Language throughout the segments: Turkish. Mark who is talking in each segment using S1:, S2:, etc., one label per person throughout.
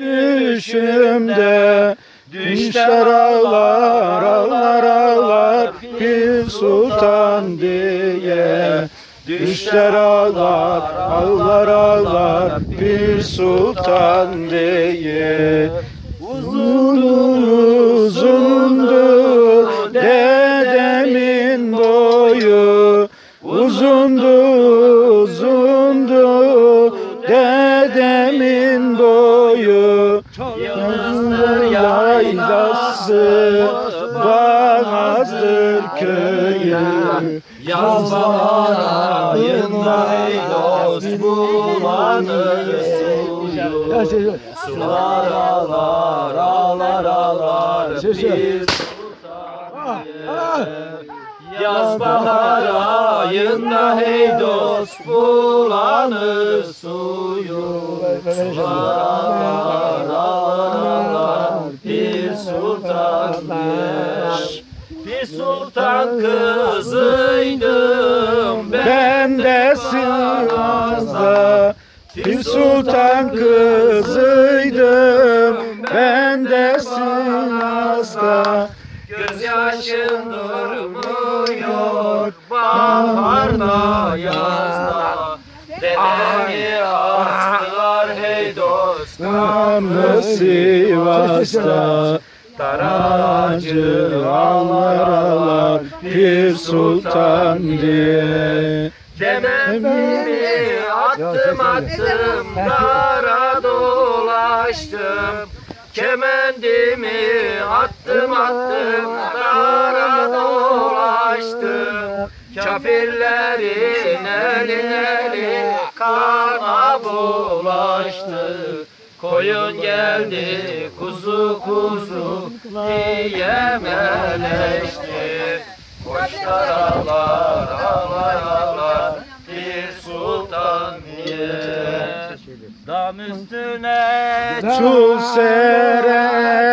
S1: düşümde Düşler ağlar ağlar ağlar. Bir sultan diye Düşler ağlar ağlar ağlar. Bir sultan diye Uzun uzundu dedemin boyu Yazdır yaylası Bağazdır köyü.
S2: Yaz bahar ayında dost bulanır suyu Sular ağlar ağlar ağlar bir sultan Yaz bahar ayında hey dost bulanır suyu. Sular ağlar bir sultan Bir sultan kızıydım ben
S1: de Sivas'ta. Bir sultan kızıydım Ben de Sivas'ta.
S2: Gözyaşın durmuyor baharda yazda. Dedemi astılar hey dost
S1: Kanlı Sivas'ta Daracı ağlar ağlar bir sultan diye.
S2: Dememi attım attım dara dolaştım. Kemendimi attım attım dara dolaştım Kafirlerin elin eli kana bulaştı. Koyun geldi kuzu kuzu diye meleşti. Koçlar ağlar ağlar ağlar bir sultan diye. Dam üstüne
S1: Çul sere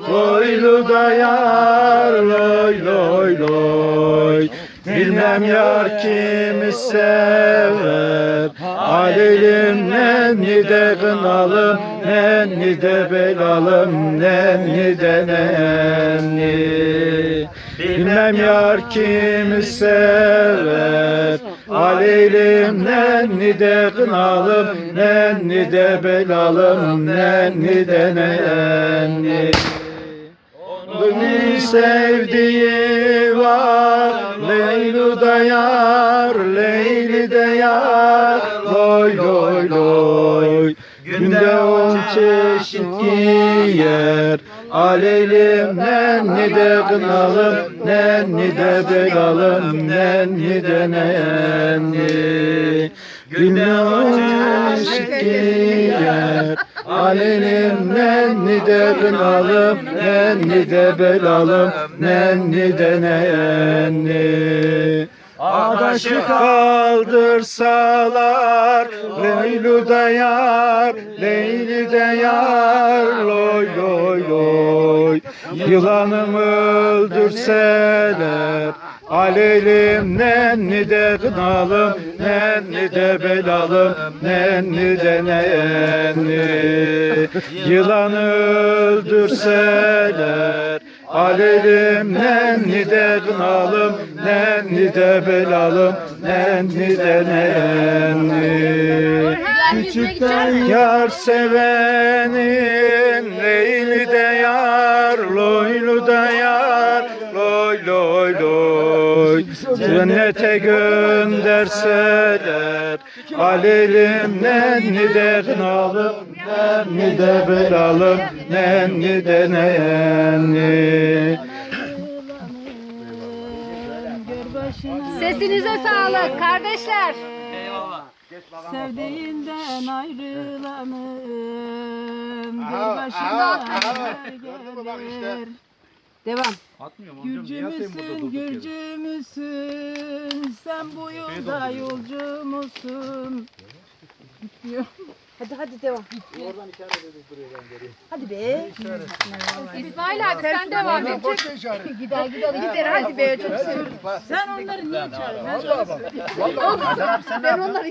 S1: Loylu da yar Loy loy loy. Bilmem yar kimi sever. Alelim nenni de kınalım Nenni de belalım Nenni de nenni. Bilmem yar kimi sever. Aleylim nenni de kınalım Nenni de belalım Nenni de nenni sevdiği var. Leylu da yar Leyli de yar. Loy loy loy. Günde on çeşit giyer. Aleylim nenni de kınalım Nenni de belalım Nenni de nenni. Günde on çeşit giyer Aleylim nenni de kınalım Nenni de belalım Nenni de nenni. Adaşı kaldırsalar Leylu da yar Leyli de yar Loy loy loy. Yılanımı öldürseler Aleylim nenni de kınalım Nenni de belalım Nenni de nenni. Yılanı öldürseler Aleylim nenni de kınalım Nenni de belalım Nenni de nenni. Küçükten yar sevenin Cennete gönderseler Alelim nenni de kınalım Nenni de belalım Nenni de nenni
S3: Sesinize sağlık kardeşler.
S4: Sevdiğinden ayrılanım bir başına gelir. Devam. Gürcü müsün, Gürcü müsün? Sen bu yolda yolcu musun? Bitiyor.
S3: Hadi hadi devam. Hadi be. İsmail abi sen devam et. Gider gider gider hadi be çok seviyorum.
S4: Sen onları niye çağırıyorsun?
S3: Ben onları